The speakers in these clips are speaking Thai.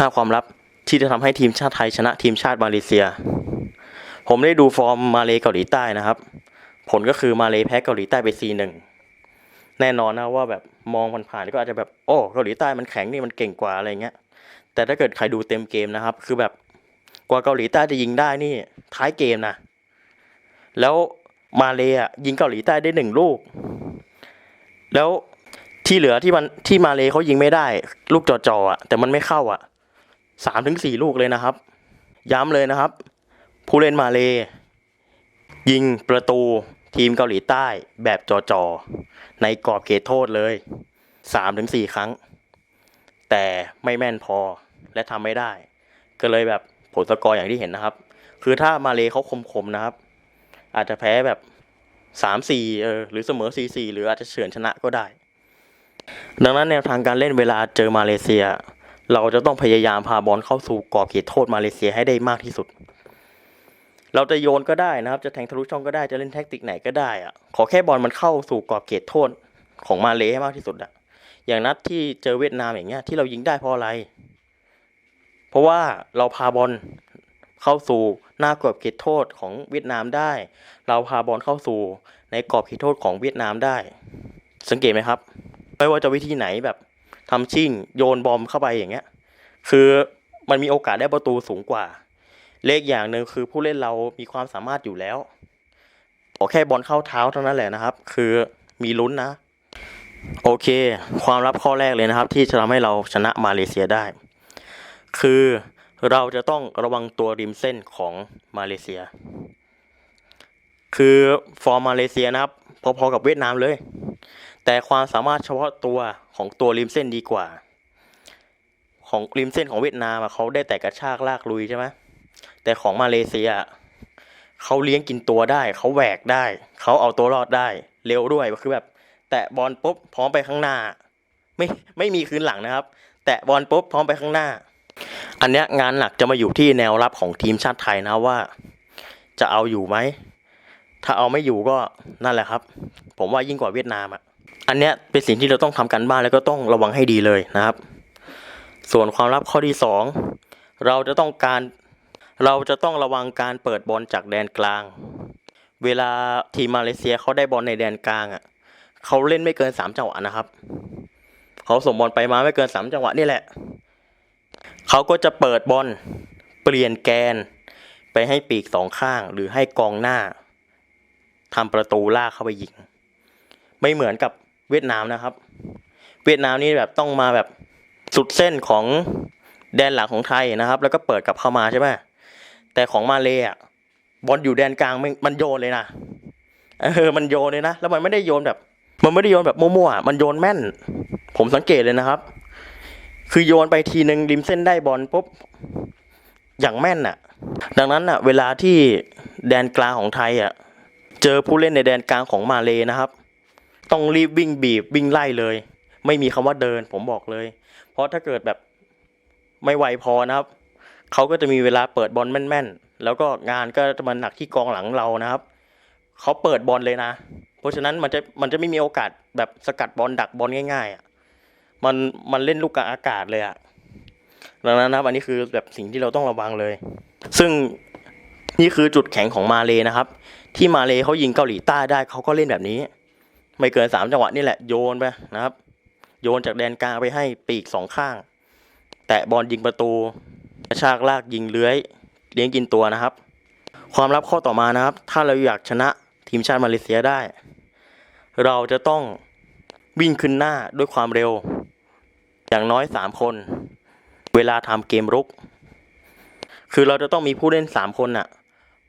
5 ความลับที่จะทำให้ทีมชาติไทยชนะทีมชาติมาเลเซีย ผมได้ดูฟอร์มมาเลเกาหลีใต้นะครับ ผลก็คือมาเลแพ้เกาหลีใต้ไป 4-1 แน่นอนนะว่าแบบมองผ่านๆก็อาจจะแบบโอ้เกาหลีใต้มันแข็งนี่มันเก่งกว่าอะไรเงี้ย แต่ถ้าเกิดใครดูเต็มเกมนะครับ คือแบบกว่าเกาหลีใต้จะยิงได้นี่ท้ายเกมนะ แล้วมาเลอะยิงเกาหลีใต้ได้หนึ่งลูก แล้วที่เหลือที่มันที่มาเลเขายิงไม่ได้ ลูกจ่ออะแต่มันไม่เข้าอะ สามถึงสี่ลูกเลยนะครับ ย้ำเลยนะครับ ผู้เล่นมาเลยิงประตูทีมเกาหลีใต้แบบจ่อๆในกรอบเขตโทษเลยสามถึงสี่ครั้ง แต่ไม่แม่นพอและทำไม่ได้ ก็เลยแบบผลสกอร์อย่างที่เห็นนะครับ คือถ้ามาเลเขาคมๆนะครับ อาจจะแพ้แบบสามสี่เออหรือเสมอสี่สี่หรืออาจจะเฉือนชนะก็ได้ ดังนั้นแนวทางการเล่นเวลาเจอมาเลเซีย เราจะต้องพยายามพาบอลเข้าสู่กรอบเขตโทษมาเลเซียให้ได้มากที่สุด เราจะโยนก็ได้นะครับ จะแทงทะลุช่องก็ได้ จะเล่นแท็กติกไหนก็ได้อะขอแค่บอลมันเข้าสู่กรอบเขตโทษของมาเลให้มากที่สุดอะอย่างนัดที่เจอเวียดนามอย่างเงี้ยที่เรายิงได้เพราะอะไร เพราะว่าเราพาบอลเข้าสู่หน้ากรอบเขตโทษของเวียดนามได้ เราพาบอลเข้าสู่ในกรอบเขตโทษของเวียดนามได้ สังเกตไหมครับ ไม่ว่าจะวิธีไหนแบบ ทำชิ่งโยนบอมเข้าไปอย่างเงี้ย คือมันมีโอกาสได้ประตูสูงกว่า เลขอย่างหนึ่งคือผู้เล่นเรามีความสามารถอยู่แล้ว ขอแค่บอลเข้าเท้าเท่านั้นแหละนะครับ คือมีลุ้นนะ โอเค ความลับข้อแรกเลยนะครับ ที่จะทำให้เราชนะมาเลเซียได้ คือเราจะต้องระวังตัวริมเส้นของมาเลเซีย คือฟอร์มมาเลเซียนะครับ พอๆกับเวียดนามเลย แต่ความสามารถเฉพาะตัวของตัวริมเส้นดีกว่า ของริมเส้นของเวียดนามเขาได้แต่กระชากลากลุยใช่ไหมแต่ของมาเลเซียเขาเลี้ยงกินตัวได้ เขาแหวกได้ เขาเอาตัวรอดได้ เร็วด้วยคือแบบ แตะบอลปุ๊บพร้อมไปข้างหน้า ไม่ไม่มีคืนหลังนะครับ แตะบอลปุ๊บพร้อมไปข้างหน้า อันเนี้ยงานหนักจะมาอยู่ที่แนวรับของทีมชาติไทยนะว่า จะเอาอยู่ไหมถ้าเอาไม่อยู่ก็นั่นแหละครับ ผมว่ายิ่งกว่าเวียดนามอะ อันเนี้ยเป็นสิ่งที่เราต้องทำกันบ้านแล้วก็ต้องระวังให้ดีเลยนะครับ ส่วนความลับข้อที่สองเราจะต้องการเราจะต้องระวังการเปิดบอลจากแดนกลาง เวลาทีมมาเลเซียเขาได้บอลในแดนกลางอะเขาเล่นไม่เกินสามจังหวะนะครับเขาส่งบอลไปมาไม่เกินสามจังหวะนี่แหละเขาก็จะเปิดบอลเปลี่ยนแกน ไปให้ปีกสองข้าง หรือให้กองหน้าทำประตูล่าเข้าไปยิง ไม่เหมือนกับ เวียดนามนะครับ เวียดนามนี่แบบต้องมาแบบสุดเส้นของแดนหลังของไทยนะครับ แล้วก็เปิดกลับเข้ามาใช่ไหมแต่ของมาเลยอะบอลอยู่แดนกลางมันโยนเลยนะเออมันโยนเลยนะ แล้วมันไม่ได้โยนแบบ มันไม่ได้โยนแบบมั่วๆมันโยนแม่น ผมสังเกตเลยนะครับ คือโยนไปทีหนึ่งริมเส้นได้บอลปุ๊บอย่างแม่นอะ ดังนั้นอะ เวลาที่แดนกลางของไทยอะเจอผู้เล่นในแดนกลางของมาเลนะครับ ต้องรีบวิ่งบีบวิ่งไล่เลย ไม่มีคำว่าเดิน ผมบอกเลย เพราะถ้าเกิดแบบไม่ไวพอนะครับเขาก็จะมีเวลาเปิดบอลแม่นๆ แล้วก็งานก็จะมาหนักที่กองหลังเรานะครับเขาเปิดบอลเลยนะ เพราะฉะนั้นมันจะมันจะไม่มีโอกาสแบบสกัดบอลดักบอลง่ายๆอะมันมันเล่นลูกกลางอากาศเลยอะดังนั้นนะครับอันนี้คือแบบสิ่งที่เราต้องระวังเลย ซึ่งนี่คือจุดแข็งของมาเลนะครับ ที่มาเลเขายิงเกาหลีใต้ได้เขาก็เล่นแบบนี้ ไม่เกินสามจังหวะนี่แหละโยนไปนะครับ โยนจากแดนกลางไปให้ปีกสองข้าง แตะบอลยิงประตูกระชากลากยิงเลื้อยเลี้ยงกินตัวนะครับ ความลับข้อต่อมานะครับ ถ้าเราอยากชนะทีมชาติมาเลเซียได้ เราจะต้องวิ่งขึ้นหน้าด้วยความเร็ว อย่างน้อยสามคน เวลาทำเกมรุก คือเราจะต้องมีผู้เล่นสามคนน่ะ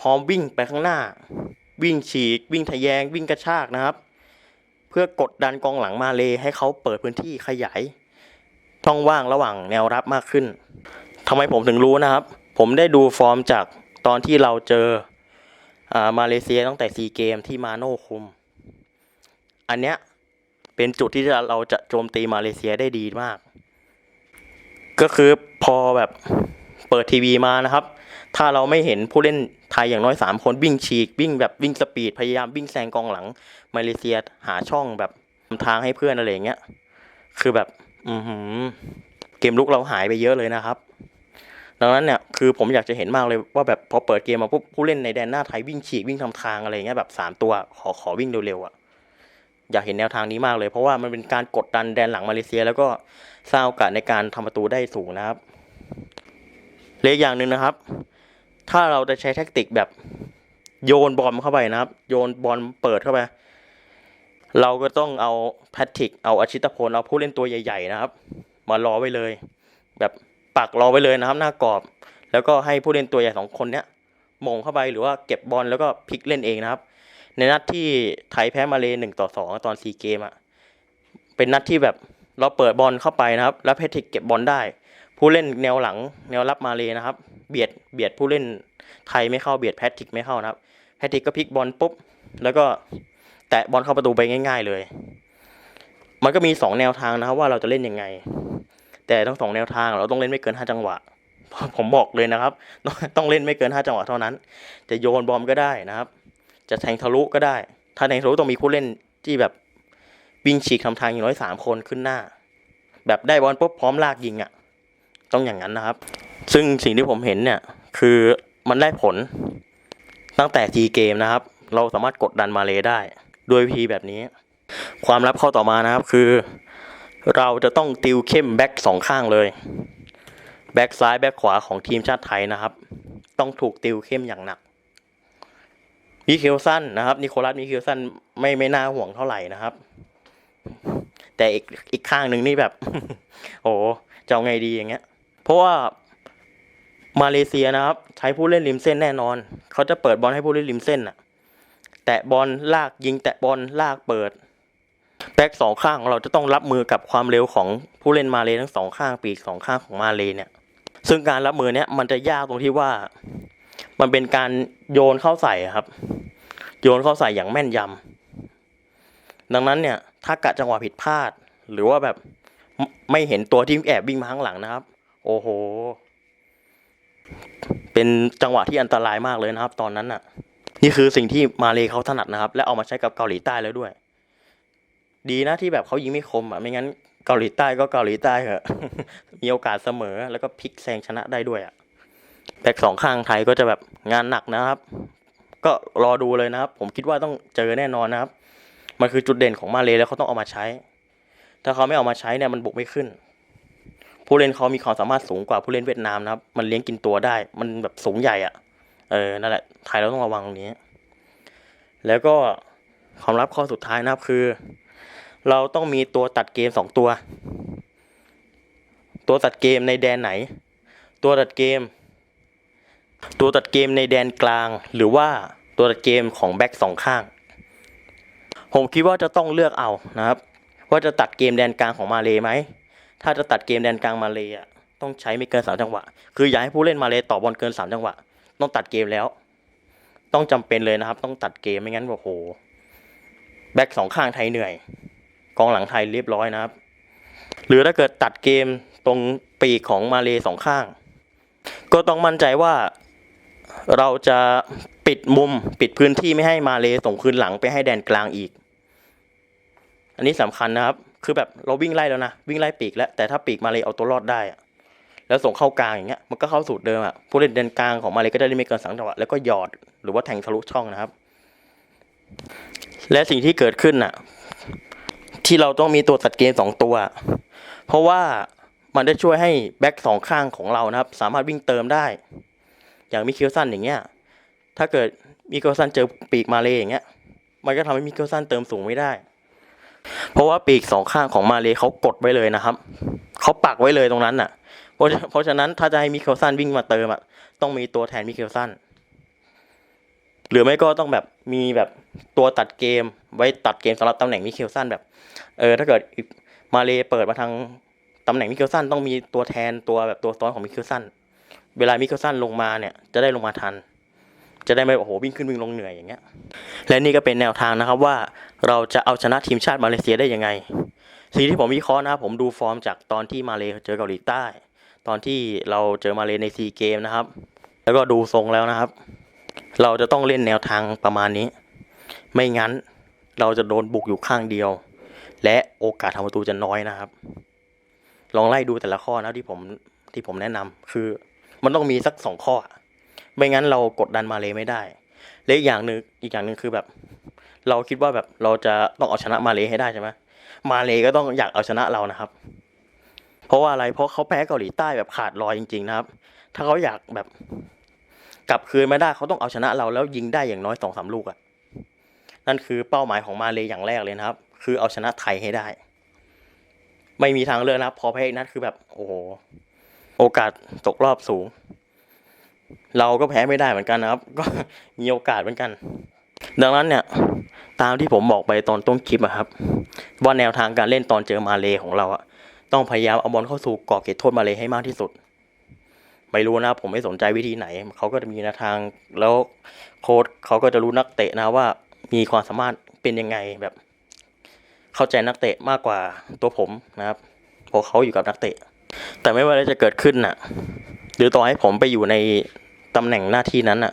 พร้อมวิ่งไปข้างหน้า วิ่งฉีก วิ่งทะแยง วิ่งกระชากนะครับ พื่อกดดันกองหลังมาเลให้เขาเปิดพื้นที่ขยายช่องว่างระหว่างแนวรับมากขึ้นทำไมผมถึงรู้นะครับ ผมได้ดูฟอร์มจากตอนที่เราเจออามาเลเซียตั้งแต่ซีเกมที่มาโน่คุม อันเนี้ยเป็นจุดที่เราจะโจมตีมาเลเซียได้ดีมาก ก็คือพอแบบเปิดทีวีมานะครับ ถ้าเราไม่เห็นผู้เล่น ไทยอย่างน้อยสามคนวิ่งฉีกวิ่งแบบวิ่งสปีดพยายามวิ่งแซงกองหลัง มาเลเซียหาช่องแบบทำทางให้เพื่อนอะไรอย่างเงี้ยคือแบบ อือหือเกมลุกเราหายไปเยอะเลยนะครับ ดังนั้นเนี่ยคือผมอยากจะเห็นมากเลยว่าแบบพอเปิดเกมมาปุ๊บผู้เล่นในแดนหน้าไทยวิ่งฉีกวิ่งทำทางอะไรเงี้ยแบบสามตัวขอขอวิ่งเร็วๆอะอยากเห็นแนวทางนี้มากเลย เพราะว่ามันเป็นการกดดันแดนหลังมาเลเซีย แล้วก็สร้างโอกาสในการทำประตูได้สูงนะครับ เลขอย่างหนึ่งนะครับ ถ้าเราจะใช้แท็กติกแบบโยนบอลเข้าไปนะครับ โยนบอลเปิดเข้าไป เราก็ต้องเอาแพทริกเอาอาชิตพลเอาผู้เล่นตัวใหญ่ ๆ นะครับ มารอไว้เลย แบบปักรอไว้เลยนะครับ หน้ากรอบ แล้วก็ให้ผู้เล่นตัวใหญ่สองคนเนี้ยมงเข้าไปหรือว่าเก็บบอลแล้วก็พลิกเล่นเองนะครับ ในนัดที่ไทยแพ้มาเลหนึ่งต่อสองตอนซีเกมอะเป็นนัดที่แบบเราเปิดบอลเข้าไปนะครับ แล้วแพทริกเก็บบอลได้ ผู้เล่นแนวหลังแนวรับมาเลยนะครับ เบียดเบียดผู้เล่นไทยไม่เข้าเบียดแพทริกไม่เข้านะครับ แพทริกก็พลิกบอลปุ๊บแล้วก็แตะบอลเข้าประตูไปง่าย ๆ เลย มันก็มีสองแนวทางนะครับว่าเราจะเล่นยังไง แต่ทั้งสองแนวทางเราต้องเล่นไม่เกินห้าจังหวะ ผมบอกเลยนะครับ ต้องต้องเล่นไม่เกินห้าจังหวะเท่านั้น จะโยนบอลก็ได้นะครับ จะแทงทะลุก็ได้ ถ้าแทงทะลุต้องมีผู้เล่นที่แบบวิ่งฉีกทำทางอย่างน้อยสามคนขึ้นหน้า แบบได้บอลปุ๊บพร้อมลากยิงอะ ต้องอย่างนั้นนะครับ ซึ่งสิ่งที่ผมเห็นเนี่ย คือมันได้ผลตั้งแต่ทีเกมนะครับ เราสามารถกดดันมาเลได้ด้วยวิธีแบบนี้ ความลับข้อต่อมานะครับคือ เราจะต้องติวเข้มแบ็กสองข้างเลย แบ็กซ้ายแบ็กขวาของทีมชาติไทยนะครับ ต้องถูกติวเข้มอย่างหนักมิเคลสันนะครับ นิโคลัสมิเคลสันไม่ไม่น่าห่วงเท่าไหร่นะครับ แต่อีกอีกข้างหนึ่งนี่แบบ โอ้จะเอาไงดีอย่างเงี้ย เพราะว่ามาเลเซียนะครับ ใช้ผู้เล่นริมเส้นแน่นอน เขาจะเปิดบอลให้ผู้เล่นริมเส้นน่ะแตะบอลลากยิง แตะบอลลากเปิดแบ็กสองข้างของเราจะต้องรับมือกับความเร็วของผู้เล่นมาเลทั้งสองข้างปีกสองข้างของมาเลเนี่ย ซึ่งการรับมือเนี้ยมันจะยากตรงที่ว่า มันเป็นการโยนเข้าใส่ครับ โยนเข้าใส่อย่างแม่นยำดังนั้นเนี่ยถ้ากะจังหวะผิดพลาด หรือว่าแบบไม่ไม่เห็นตัวที่แอบวิ่งมาข้างหลังนะครับ โอ้โห เป็นจังหวะที่อันตรายมากเลยนะครับ ตอนนั้นน่ะ นี่คือสิ่งที่มาเลเขาถนัดนะครับ และเอามาใช้กับเกาหลีใต้แล้วด้วย ดีนะที่แบบเขายิงไม่คมอะไม่งั้นเกาหลีใต้ก็เกาหลีใต้เหอะ มีโอกาสเสมอแล้วก็พลิกแซงชนะได้ด้วยอะแบ็กสองข้างไทยก็จะแบบงานหนักนะครับ ก็รอดูเลยนะครับ ผมคิดว่าต้องเจอแน่นอนนะครับ มันคือจุดเด่นของมาเลแล้วเขาต้องเอามาใช้ ถ้าเขาไม่เอามาใช้เนี่ยมันบุกไม่ขึ้น ผู้เล่นเขามีความสามารถสูงกว่าผู้เล่นเวียดนามนะครับ มันเลี้ยงกินตัวได้ มันแบบสูงใหญ่อะเออ นั่นแหละ ไทยเราต้องระวังตรงนี้ แล้วก็ความลับข้อสุดท้ายนะครับคือ เราต้องมีตัวตัดเกมสองตัว ตัวตัดเกมในแดนไหน ตัวตัดเกม ตัวตัดเกมในแดนกลาง หรือว่าตัวตัดเกมของแบ็กสองข้าง ผมคิดว่าจะต้องเลือกเอานะครับ ว่าจะตัดเกมแดนกลางของมาเลไหม ถ้าจะตัดเกมแดนกลางมาเลอะต้องใช้ไม่เกินสามจังหวะ คืออย่าให้ผู้เล่นมาเลยต่อบอลเกินสามจังหวะ ต้องตัดเกมแล้ว ต้องจำเป็นเลยนะครับ ต้องตัดเกมไม่งั้นโอ้โหแบ็กสองข้างไทยเหนื่อย กองหลังไทยเรียบร้อยนะครับ หรือถ้าเกิดตัดเกมตรงปีกของมาเลสองข้าง ก็ต้องมั่นใจว่าเราจะปิดมุมปิดพื้นที่ไม่ให้มาเลส่งคืนหลังไปให้แดนกลางอีก อันนี้สำคัญนะครับ คือแบบเราวิ่งไล่แล้วนะวิ่งไล่ปีกแล้วแต่ถ้าปีกมาเลยเอาตัวรอดได้อะแล้วส่งเข้ากลางอย่างเงี้ยมันก็เข้าสูตรเดิมอะผู้เล่นเดินกลางของมาเลยก็ได้เล่นไม่เกินสามจังหวะแล้วก็หยอดหรือว่าแทงทะลุช่องนะครับ และสิ่งที่เกิดขึ้นน่ะ ที่เราต้องมีตัวตัดเกมสองตัว เพราะว่ามันได้ช่วยให้แบ็กสองข้างของเรานะครับ สามารถวิ่งเติมได้ อย่างมิเคลสันอย่างเงี้ยถ้าเกิดมิเคลสันเจอปีกมาเลยอย่างเงี้ย มันก็ทำให้มิเคลสันเติมสูงไม่ได้ เพราะว่าปีกสองข้างของมาเลเขากดไว้เลยนะครับเขาปักไว้เลยตรงนั้นน่ะ เพราะเพราะฉะนั้นถ้าจะให้มิเคลสันวิ่งมาเติมอะต้องมีตัวแทนมิเคลสันหรือไม่ก็ต้องแบบมีแบบตัวตัดเกมไว้ตัดเกมสำหรับตำแหน่งมิเคลสันแบบเออถ้าเกิดมาเลเปิดมาทางตำแหน่งมิเคลสันต้องมีตัวแทนตัวแบบตัวซ้อนของมิเคลสันเวลามิเคลสันลงมาเนี่ยจะได้ลงมาทัน จะได้ไม่โอ้โหวิ่งขึ้นวิ่งลงเหนื่อยอย่างเงี้ยและนี่ก็เป็นแนวทางนะครับว่าเราจะเอาชนะทีมชาติมาเลเซียได้ยังไง สิ่งที่ผมวิเคราะห์นะครับผมดูฟอร์มจากตอนที่มาเลเจอเกาหลีใต้ ตอนที่เราเจอมาเลในซีเกมนะครับ แล้วก็ดูทรงแล้วนะครับ เราจะต้องเล่นแนวทางประมาณนี้ ไม่งั้นเราจะโดนบุกอยู่ข้างเดียว และโอกาสทำประตูจะน้อยนะครับ ลองไล่ดูแต่ละข้อนะที่ผมที่ผมแนะนำคือมันต้องมีสักสองข้อ ไม่งั้นเรากดดันมาเลไม่ได้และอย่างหนึ่งอีกอย่างหนึ่งคือแบบ เราคิดว่าแบบเราจะต้องเอาชนะมาเลให้ได้ใช่ไหมมาเลก็ต้องอยากเอาชนะเรานะครับ เพราะว่าอะไรเพราะเขาแพ้เกาหลีใต้แบบขาดลอยจริง ๆ นะครับ ถ้าเขาอยากแบบกลับคืนไมาได้เขาต้องเอาชนะเราแล้วยิงได้อย่างน้อยสองสามลูกอะนั่นคือเป้าหมายของมาเลอย่างแรกเลยนะครับ คือเอาชนะไทยให้ได้ ไม่มีทางเลือกนะพอแพ้อีกนัดคือแบบ โอ้โหโอกาสตกรอบสูง เราก็แพ้ไม่ได้เหมือนกันนะครับ ก็มีโอกาสเหมือนกัน ดังนั้นเนี่ย ตามที่ผมบอกไปตอนต้นคลิปอะครับ ว่าแนวทางการเล่นตอนเจอมาเลของเราอะต้องพยายามเอาบอลเข้าสู่กรอบเขตโทษมาเลให้มากที่สุด ไม่รู้นะผมไม่สนใจวิธีไหน เขาก็จะมีแนวทางแล้วโค้ชเขาก็จะรู้นักเตะนะว่ามีความสามารถเป็นยังไงแบบ เข้าใจนักเตะมากกว่าตัวผมนะครับเพราะเขาอยู่กับนักเตะ แต่ไม่ว่าอะไรจะเกิดขึ้นน่ะ หรือต่อให้ผมไปอยู่ใน ตำแหน่งหน้าที่นั้นน่ะ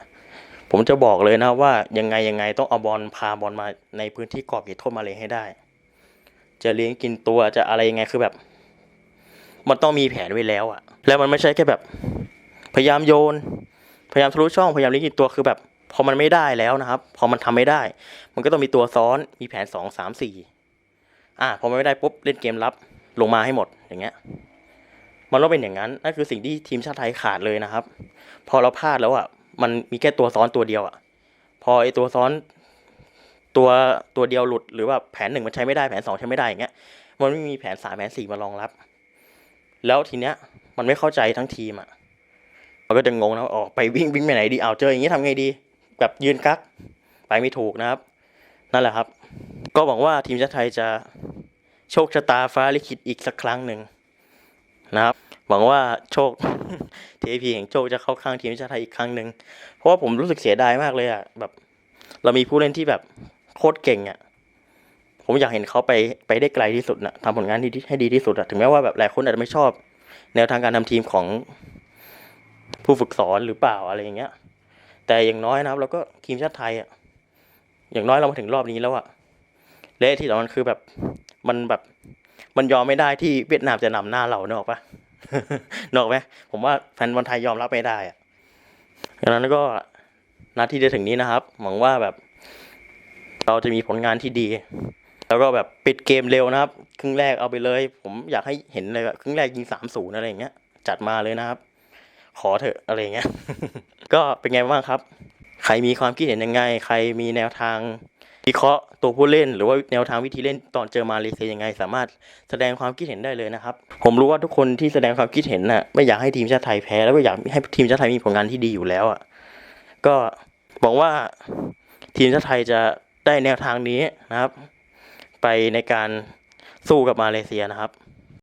ผมจะบอกเลยนะว่ายังไงยังไงต้องเอาบอลพาบอลมาในพื้นที่กรอบเขตโทษมาเลยให้ได้ จะเลี้ยงกินตัวจะอะไรยังไงคือแบบ มันต้องมีแผนไว้แล้วอะแล้วมันไม่ใช่แค่แบบ พยายามโยน พยายามทะลุช่องพยายามเลี้ยงกินตัวคือแบบพอมันไม่ได้แล้วนะครับ พอมันทำไม่ได้ มันก็ต้องมีตัวซ้อนมีแผนสองสามสี่อะพอมันไม่ได้ปุ๊บเล่นเกมรับลงมาให้หมดอย่างเงี้ย มันต้องเป็นอย่างนั้นนั่นคือสิ่งที่ทีมชาติไทยขาดเลยนะครับ พอเราพลาดแล้วอะ มันมีแค่ตัวซ้อนตัวเดียวอะ พอไอตัวซ้อนตัวตัวเดียวหลุดหรือว่าแผนหนึ่งมันใช้ไม่ได้แผนสองใช้ไม่ได้อย่างเงี้ย มันไม่มีแผนสามแผนสี่มารองรับ แล้วทีเนี้ยมันไม่เข้าใจทั้งทีมอะมันก็จะงงนะว่าออกไปวิ่งวิ่งไปไหนดีเอาวเจออย่างงี้ทำไงดี แบบยืนกักไปไม่ถูกนะครับ นั่นแหละครับ ก็หวังว่าทีมชาติไทยจะโชคชะตาฟ้าลิขิตอีกสักครั้งหนึ่งนะครับ หวังว่าโชคเทพีแห่งโชคจะเข้าข้างทีมชาติไทยอีกครั้งหนึ่งเพราะว่าผมรู้สึกเสียดายมากเลยอะแบบ เรามีผู้เล่นที่แบบโคตรเก่งอะผมอยากเห็นเขาไปไปได้ไกลที่สุดนะทำผลงานที่ให้ดีที่สุดอะถึงแม้ว่าแบบหลายคนอาจจะไม่ชอบ แนวทางการทำทีมของผู้ฝึกสอนหรือเปล่าอะไรอย่างเงี้ย แต่อย่างน้อยนะครับ เราก็ทีมชาติไทยอะอย่างน้อยเรามาถึงรอบนี้แล้วอะและที่สำคัญคือแบบมันแบบมันยอมไม่ได้ที่เวียดนามจะนำหน้าเราเนอะปะ นอกไหมผมว่าแฟนบอลไทยยอมรับไม่ได้อะดังนั้นก็นาที่จะถึงนี้นะครับ หวังว่าแบบ เราจะมีผลงานที่ดี แล้วก็แบบปิดเกมเร็วนะครับ ครึ่งแรกเอาไปเลย ผมอยากให้เห็นเลยแบบครึ่งแรกยิงสามศูนย์อะไรอย่างเงี้ย จัดมาเลยนะครับ ขอเถอะอะไรอย่างเงี้ย ก็เป็นไงบ้างครับ ใครมีความคิดเห็นยังไง ใครมีแนวทาง วิเคราะห์ตัวผู้เล่น หรือว่าแนวทางวิธีเล่นตอนเจอมาเลเซียยังไง สามารถแสดงความคิดเห็นได้เลยนะครับ ผมรู้ว่าทุกคนที่แสดงความคิดเห็นน่ะไม่อยากให้ทีมชาติไทยแพ้ แล้วก็อยากให้ทีมชาติไทยมีผลงานที่ดีอยู่แล้วอะก็หวังว่าทีมชาติไทยจะได้แนวทางนี้นะครับ ไปในการสู้กับมาเลเซียนะครับ